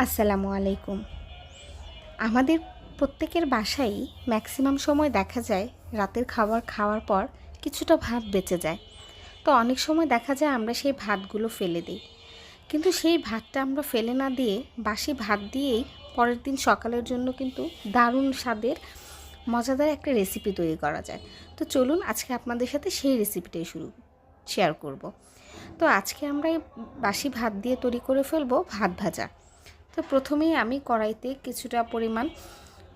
আসসালামু আলাইকুম। আমাদের প্রত্যেকের বাসায় ম্যাক্সিমাম সময় দেখা যায় রাতের খাবার খাওয়ার পর কিছুটা ভাত বেঁচে যায়। তো অনেক সময় দেখা যায় আমরা সেই ভাতগুলো ফেলে দিই। কিন্তু সেই ভাতটা আমরা ফেলে না দিয়ে বাসি ভাত দিয়েই পরের দিন সকালের জন্য কিন্তু দারুণ স্বাদের, মজাদার একটা রেসিপি তৈরি করা যায়। তো চলুন আজকে আপনাদের সাথে সেই রেসিপিটাই শুরু শেয়ার করব। তো আজকে আমরা বাসি ভাত দিয়ে তৈরি করে ফেলব ভাত ভাজা। তো প্রথমেই আমি কড়াইতে কিছুটা পরিমাণ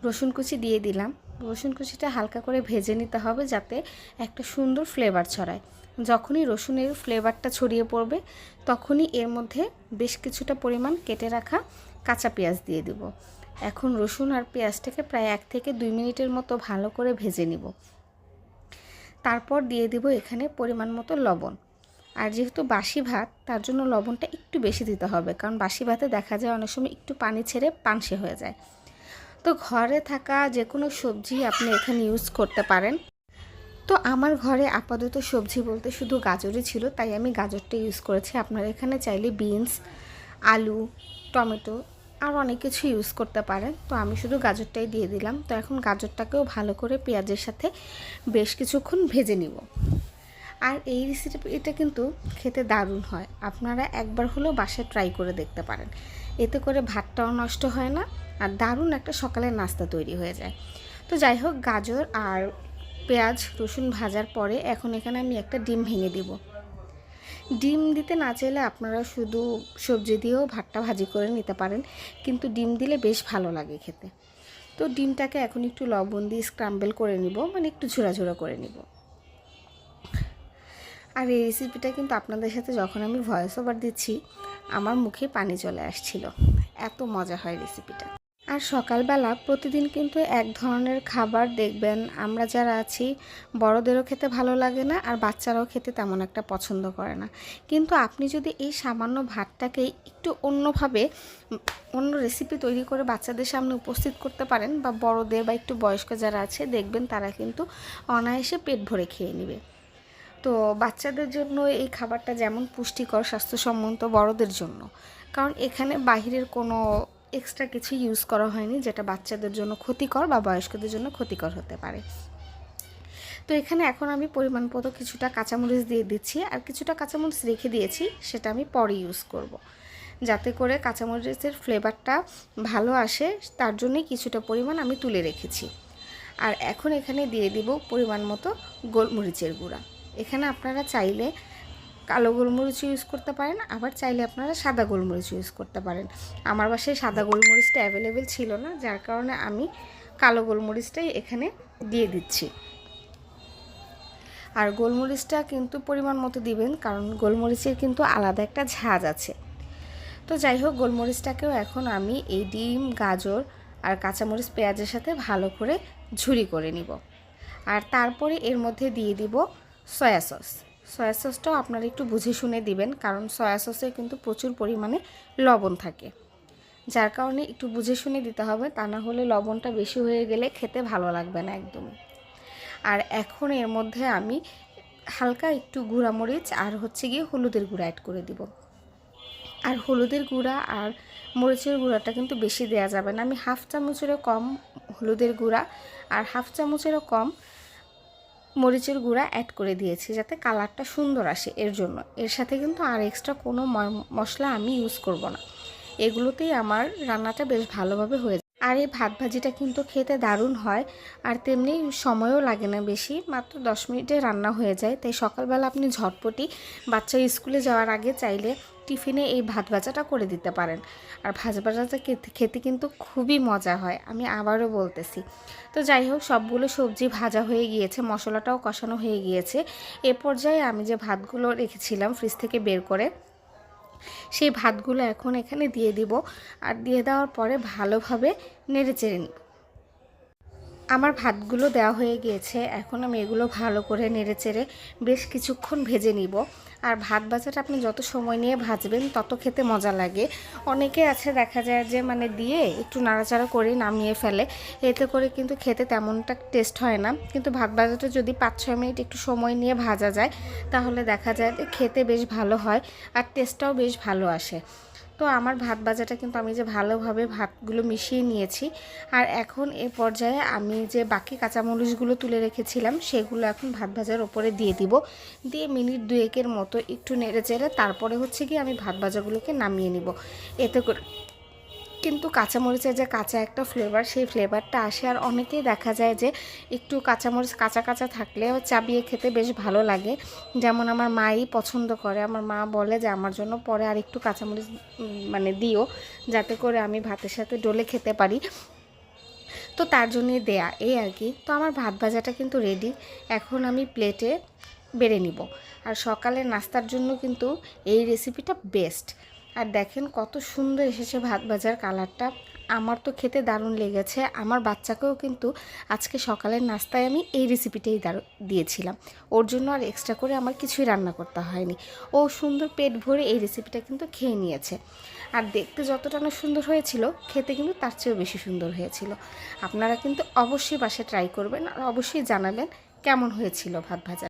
রসুন কুচি দিয়ে দিলাম। রসুন কুচিটা হালকা করে ভেজে নিতে হবে যাতে একটা সুন্দর ফ্লেভার ছড়ায়। যখনই রসুনের ফ্লেভারটা ছড়িয়ে পড়বে, তখনই এর মধ্যে বেশ কিছুটা পরিমাণ কেটে রাখা কাঁচা পেঁয়াজ দিয়ে দিব। এখন রসুন আর পেঁয়াজটাকে প্রায় এক থেকে দুই মিনিটের মতো ভালো করে ভেজে নিব। তারপর দিয়ে দিব এখানে পরিমাণ মতো লবণ। আর যেহেতু বাসি ভাত, তার জন্য লবণটা একটু বেশি দিতে হবে। কারণ বাসি ভাতে দেখা যায় অনেক সময় একটু পানি ছেড়ে পানসে হয়ে যায়। তো ঘরে থাকা যে কোনো সবজি আপনি এখানে ইউজ করতে পারেন। তো আমার ঘরে আপাতত সবজি বলতে শুধু গাজরই ছিল, তাই আমি গাজরটা ইউজ করেছি। আপনারা এখানে চাইলে বিনস আলু, টমেটো আর অনেক কিছু ইউজ করতে পারেন। তো আমি শুধু গাজরটাই দিয়ে দিলাম। তো এখন গাজরটাকেও ভালো করে পেঁয়াজের সাথে বেশ কিছুক্ষণ ভেজে নিব। আর এই রেসিপি এটা কিন্তু খেতে দারুণ হয়। আপনারা একবার হলেও বাসায় ট্রাই করে দেখতে পারেন। এতে করে ভাতটাও নষ্ট হয় না আর দারুণ একটা সকালের নাস্তা তৈরি হয়ে যায়। তো যাই হোক, গাজর আর পেঁয়াজ, রসুন ভাজার পরে এখন এখানে আমি একটা ডিম ভেঙে দিব। ডিম দিতে না চাইলে আপনারা শুধু সবজি দিয়েও ভাতটা ভাজি করে নিতে পারেন, কিন্তু ডিম দিলে বেশ ভালো লাগে খেতে। তো ডিমটাকে এখন একটু লবণ দিয়ে স্ক্রাম্বেল করে নিব মানে একটু ঝোড়া ঝোড়া করে নিব। আর এই রেসিপিটা কিন্তু আপনাদের সাথে যখন আমি ভয়েস ওভার দিচ্ছি, আমার মুখে পানি চলে আসছিল। এত মজা হয় রেসিপিটা আর সকালবেলা প্রতিদিন কিন্তু এক ধরনের খাবার দেখবেন। আমরা যারা আছি, বড়দেরও খেতে ভালো লাগে না আর বাচ্চারাও খেতে তেমন একটা পছন্দ করে না। কিন্তু আপনি যদি এই সামান্য ভাতটাকে একটু অন্যভাবে, অন্য রেসিপি তৈরি করে বাচ্চাদের সামনে উপস্থিত করতে পারেন বা বড়দের বা একটু বয়স্ক যারা আছে, দেখবেন তারা কিন্তু অনায়াসে পেট ভরে খেয়ে নেবে। তো বাচ্চাদের জন্য এই খাবারটা যেমন পুষ্টিকর, স্বাস্থ্যসম্মত বড়দের জন্য। কারণ এখানে বাহিরের কোনো এক্সট্রা কিছু ইউজ করা হয়নি যেটা বাচ্চাদের জন্য ক্ষতিকর বা বয়স্কদের জন্য ক্ষতিকর হতে পারে। তো এখানে এখন আমি পরিমাণ মতো কিছুটা কাঁচামরিচ দিয়ে দিচ্ছি আর কিছুটা কাঁচামরিচ রেখে দিয়েছি, সেটা আমি পরে ইউজ করব। যাতে করে কাঁচামরিচের ফ্লেভারটা ভালো আসে, তার জন্যই কিছুটা পরিমাণ আমি তুলে রেখেছি। আর এখন এখানে দিয়ে দিব পরিমাণ মতো গোলমরিচের গুঁড়া। এখানে আপনারা চাইলে কালো গোলমরিচ ইউজ করতে পারেন, আবার চাইলে আপনারা সাদা গোলমরিচ ইউজ করতে পারেন। আমার বাসায় সাদা গোলমরিচটা অ্যাভেলেবেল ছিল না, যার কারণে আমি কালো গোলমরিচটাই এখানে দিয়ে দিচ্ছি। আর গোলমরিচটা কিন্তু পরিমাণ মতো দিবেন, কারণ গোলমরিচের কিন্তু আলাদা একটা ঝাঁজ আছে। তো যাই হোক, গোলমরিচটাকেও এখন আমি এই ডিম, গাজর আর কাঁচামরিচ পেঁয়াজের সাথে ভালো করে ঝুরি করে নিব। আর তারপরে এর মধ্যে দিয়ে দিব সয়া সস সয়া সসটাও আপনারা একটু বুঝে শুনে দিবেন, কারণ সয়া সসে কিন্তু প্রচুর পরিমাণে লবণ থাকে। যার কারণে একটু বুঝে শুনে দিতে হবে, তা না হলে লবণটা বেশি হয়ে গেলে খেতে ভালো লাগবে না একদমই। আর এখন এর মধ্যে আমি হালকা একটু মরিচ আর হচ্ছে গিয়ে হলুদের গুঁড়া অ্যাড করে দিব। আর হলুদের গুঁড়া আর মরিচের গুঁড়াটা কিন্তু বেশি দেওয়া যাবে না। আমি হাফ চামচেরও কম হলুদের গুঁড়া আর হাফ চামচেরও কম মরিচের গুঁড়া অ্যাড করে দিয়েছি যাতে কালারটা সুন্দর আসে এর জন্য। এর সাথে কিন্তু আর এক্সট্রা কোনো মশলা আমি ইউজ করব না। এগুলোতেই আমার রান্নাটা বেশ ভালোভাবে হয়ে যায়। আর এই ভাত ভাজিটা কিন্তু খেতে দারুণ হয়। আর তেমনি সময়ও লাগে না বেশি, মাত্র দশ মিনিটে রান্না হয়ে যায়। তাই সকালবেলা আপনি ঝটপটি বাচ্চা স্কুলে যাওয়ার আগে চাইলে টিফিনে এই ভাত ভাজাটা করে দিতে পারেন। আর ভাজা ভাজাটা খেতে কিন্তু খুবই মজা হয়, আমি আবারও বলতেছি। তো যাই হোক, সবগুলো সবজি ভাজা হয়ে গিয়েছে, মশলাটাও কষানো হয়ে গিয়েছে। এ পর্যায়ে আমি যে ভাতগুলো রেখেছিলাম ফ্রিজ থেকে বের করে, সেই ভাতগুলো এখন এখানে দিয়ে দিব। আর দিয়ে দেওয়ার পরে ভালোভাবে নেড়ে চেড়ে নিব। আমার ভাতগুলো দেওয়া হয়ে গিয়েছে। এখন আমি এগুলো ভালো করে নেড়ে চেড়ে বেশ কিছুক্ষণ ভেজে নিব। আর ভাত ভাজাটা আপনি যত সময় নিয়ে ভাজবেন, তত খেতে মজা লাগে। অনেকে আছে দেখা যায় যে মানে দিয়ে একটু নাড়াচাড়া করে নামিয়ে ফেলে। এতে করে কিন্তু খেতে তেমনটা টেস্ট হয় না। কিন্তু ভাত ভাজাটা যদি পাঁচ ছয় মিনিট একটু সময় নিয়ে ভাজা যায়, তাহলে দেখা যায় যে খেতে বেশ ভালো হয় আর টেস্টটাও বেশ ভালো আসে। তো আমার ভাত ভাজাটা কিন্তু আমি যে ভালোভাবে ভাতগুলো মিশিয়ে নিয়েছি। আর এখন এ পর্যায়ে আমি যে বাকি কাঁচামরিচগুলো তুলে রেখেছিলাম, সেগুলো এখন ভাত ভাজার ওপরে দিয়ে দিব। দিয়ে মিনিট দুয়েকের মতো একটু নেড়ে চেড়ে তারপরে হচ্ছে কি আমি ভাত ভাজাগুলোকে নামিয়ে নিব। এতে করে কিন্তু কাঁচামরিচের যে কাঁচা একটা ফ্লেভার সেই ফ্লেভারটা আসে আর অনেকেই দেখা যায় যে একটু কাঁচামরিচ কাঁচা কাঁচা থাকলে চাবিয়ে খেতে বেশ ভালো লাগে। যেমন আমার মাই পছন্দ করে। আমার মা বলে যে, আমার জন্য পরে আর একটু কাঁচামরিচ মানে দিও, যাতে করে আমি ভাতের সাথে ডলে খেতে পারি। তো তার জন্যই দেয়া, এই আর কি। তো আমার ভাত ভাজাটা কিন্তু রেডি এখন আমি প্লেটে বেড়ে নিব। আর সকালের নাস্তার জন্য কিন্তু এই রেসিপিটা বেস্ট আর দেখেন কত সুন্দর এসেছে ভাত ভাজার কালারটা। আমার তো খেতে দারুণ লেগেছে। আমার বাচ্চাকেও কিন্তু আজকে সকালের নাস্তায় আমি এই রেসিপিটাই দিয়েছিলাম। ওর জন্য আর এক্সট্রা করে আমার কিছুই রান্না করতে হয়নি। ও সুন্দর পেট ভরে এই রেসিপিটা কিন্তু খেয়ে নিয়েছে। আর দেখতে যতটা না সুন্দর হয়েছিল, খেতে কিন্তু তার চেয়েও বেশি সুন্দর হয়েছিল। আপনারা কিন্তু অবশ্যই বাসে ট্রাই করবেন আর অবশ্যই জানাবেন কেমন হয়েছিল ভাত ভাজা।